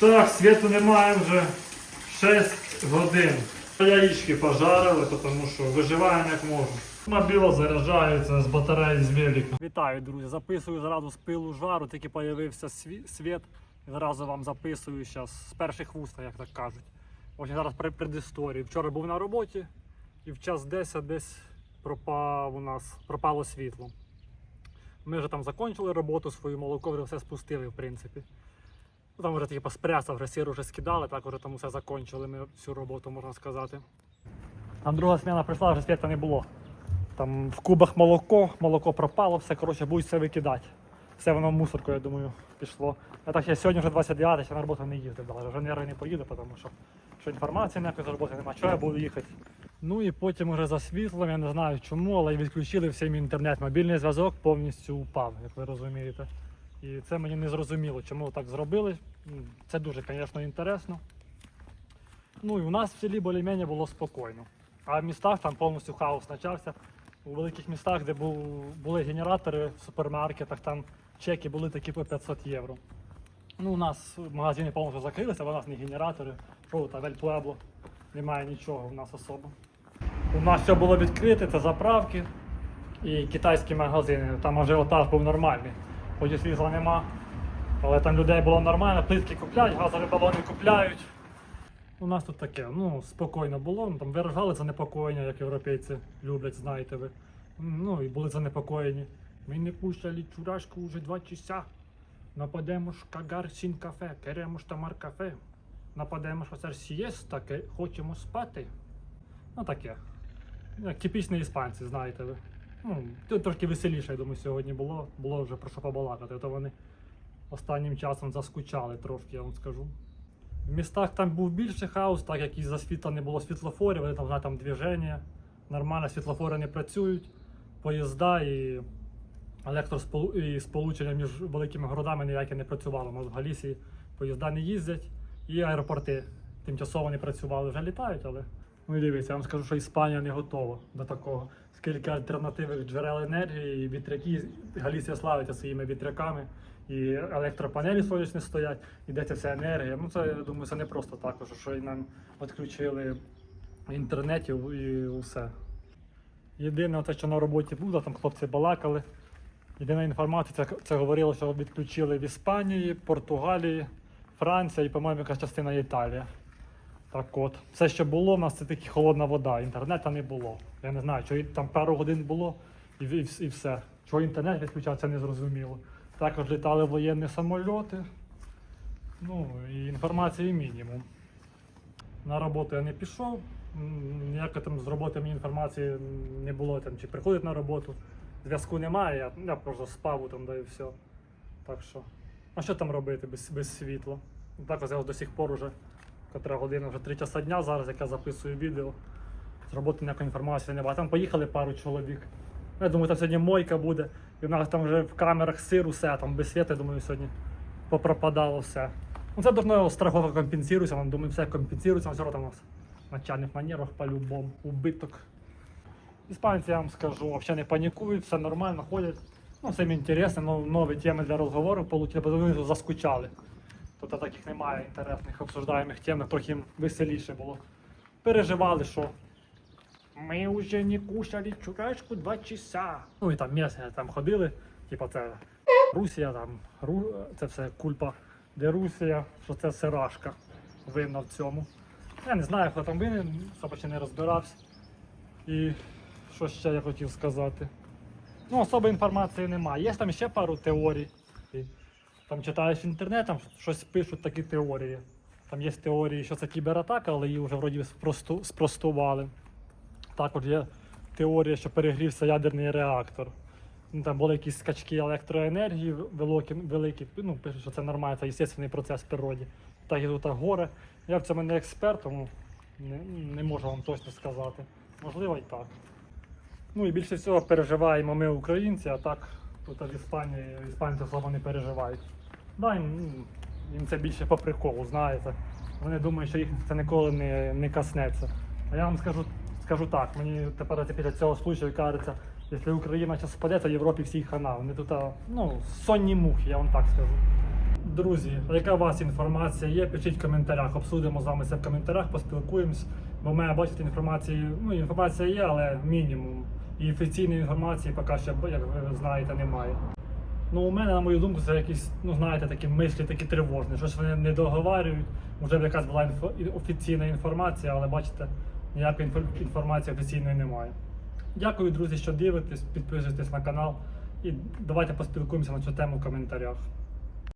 Так, світу немає вже 6 годин. Яєчки пожарили, тому що виживаємо як можемо. Мобіло заряджається з батареї з велика. Вітаю, друзі. Записую зразу з пилу жару, тільки з'явився світ. Зразу вам записую зараз з перших вуст, як так кажуть. Ось зараз при предісторії. Вчора був на роботі і в час 10 десь пропав у нас пропало світло. Ми вже там закінчили роботу свою, молоко вже все спустили, в принципі. Ну, там вже типу спряса, вже сир вже скидали, так вже там все закінчили ми всю роботу, можна сказати. Там друга сміна прийшла, вже світа не було. Там в кубах молоко, молоко пропало, все, коротше, будуть все викидати. Все воно в мусорку, я думаю, пішло. А так я сьогодні вже 29, ще на роботу не їздив, даже. вже нерви не поїду, тому що, що інформації ніякої з роботи немає, що я буду їхати. Ну і потім вже за світлом, я не знаю чому, але відключили всім інтернет. Мобільний зв'язок повністю упав, як ви розумієте. І це мені не зрозуміло, чому так зробили. Це дуже, звісно, інтересно. Ну і у нас в селі більш-менш було спокійно. А в містах там повністю хаос почався. У великих містах, де були генератори в супермаркетах, там чеки були такі по 500 євро. Ну, у нас магазини повністю закрилися, бо у нас не генератори, що там Ель Пуебло, немає нічого у нас особо. У нас все було відкрите, це заправки і китайські магазини. Там ажіотаж був нормальний. Хоч і світла нема. Але там людей було нормально, плитки купляють, газові балони купляють. У нас тут таке, ну, спокійно було. Ну, Там виражали занепокоєння, як європейці люблять, знаєте ви. Ну і були занепокоєні. Ми не кушали чурашку вже два часа. Нападемо ж кагар сін кафе, керемо ж тамар кафе. Нападемо ж оцер сієста, хочемо спати. Ну таке. Як типічні іспанці, знаєте ви. Ну, трошки веселіше, я думаю, сьогодні було. Було вже про що побалакати, то вони останнім часом заскучали трошки, я вам скажу. В містах там був більше хаос, так як із-за світла не було світлофорів, вони там, знаєте, там движення, нормально світлофори не працюють, поїзда і електросполу... і сполучення між великими городами ніяке не працювало. У в Галісії поїзда не їздять, і аеропорти тимчасово не працювали, вже літають, але. Ну дивіться, я вам скажу, що Іспанія не готова до такого. Скільки альтернативних джерел енергії, вітряки, Галісія славиться своїми вітряками, і електропанелі сонячні стоять, і де ця вся енергія. Ну це я думаю, це не просто так, що і нам відключили інтернет і все. Єдине, те, що на роботі було, там хлопці балакали. Єдина інформація, це, це говорило, що відключили в Іспанії, Португалії, Франція і, по-моєму, якась частина Італії. Так от, все, що було, в нас це тільки холодна вода, інтернету не було. Я не знаю, що там пару годин було і, і, і все. Чого інтернет відключав, це не зрозуміло. Також літали воєнні самольоти. Ну і інформації мінімум. На роботу я не пішов. Ніякої там з роботи мені інформації не було там, чи приходить на роботу. Зв'язку немає, я, я просто спав там, да і все. Так що, а що там робити без, без світла? Так ось я до сих пор уже, котра година, вже 3 часа дня зараз, як я записую відео. З роботи ніякої інформації немає. Там поїхали пару чоловік. Я думаю, там сьогодні мойка буде. І в нас там вже в камерах сир, усе, там без світу, я думаю, сьогодні попропадало все. Ну це давно страхово компенсується, я думаю, все компенсується, все одно у нас в начальних манерах по-любому, убиток. Іспанці, я вам скажу, взагалі не панікують, все нормально, ходять. Ну, всім інтересно, нові теми для розговору получили, бо вони заскучали. Тобто таких немає інтересних обсуждаємих тем, трохи веселіше було. Переживали, що ми вже не кушали чурашку два часа. Ну і там місце там ходили, типу це Русія, там Ру... це все кульпа, де Русія, що це сирашка винна в цьому. Я не знаю, хто там винен, особо ще не розбирався. І що ще я хотів сказати? Ну, особи інформації немає. Є там ще пару теорій. Там читаєш інтернет, там щось пишуть такі теорії. Там є теорії, що це кібератака, але її вже вроді спросту, спростували. Також є теорія, що перегрівся ядерний реактор. Ну, там були якісь скачки електроенергії великі, великі. Ну, пишуть, що це нормально, це естественний процес в природі. Так і тут горе. Я в цьому не експерт, тому не, не можу вам точно сказати. Можливо і так. Ну і більше всього переживаємо ми, українці, а так тут в Іспанії іспанці особо не переживають. Да, їм, ну, їм це більше по приколу, знаєте. Вони думають, що їх це ніколи не, не коснеться. А я вам скажу, скажу так, мені тепер після цього случаю кажеться, якщо Україна зараз спаде, то в Європі всій хана. Вони тут, ну, сонні мухи, я вам так скажу. Друзі, а яка у вас інформація є? Пишіть в коментарях, обсудимо з вами це в коментарях, поспілкуємось. Бо в мене бачите інформації, ну інформація є, але мінімум. І офіційної інформації поки що, як ви знаєте, немає. Ну, у мене, на мою думку, це якісь, ну знаєте, такі мислі, такі тривожні. Щось вони не договарюють. Вже б якась була інфо- офіційна інформація, але бачите, ніякої інфо- інформації офіційної немає. Дякую, друзі, що дивитесь, підписуйтесь на канал і давайте поспілкуємося на цю тему в коментарях.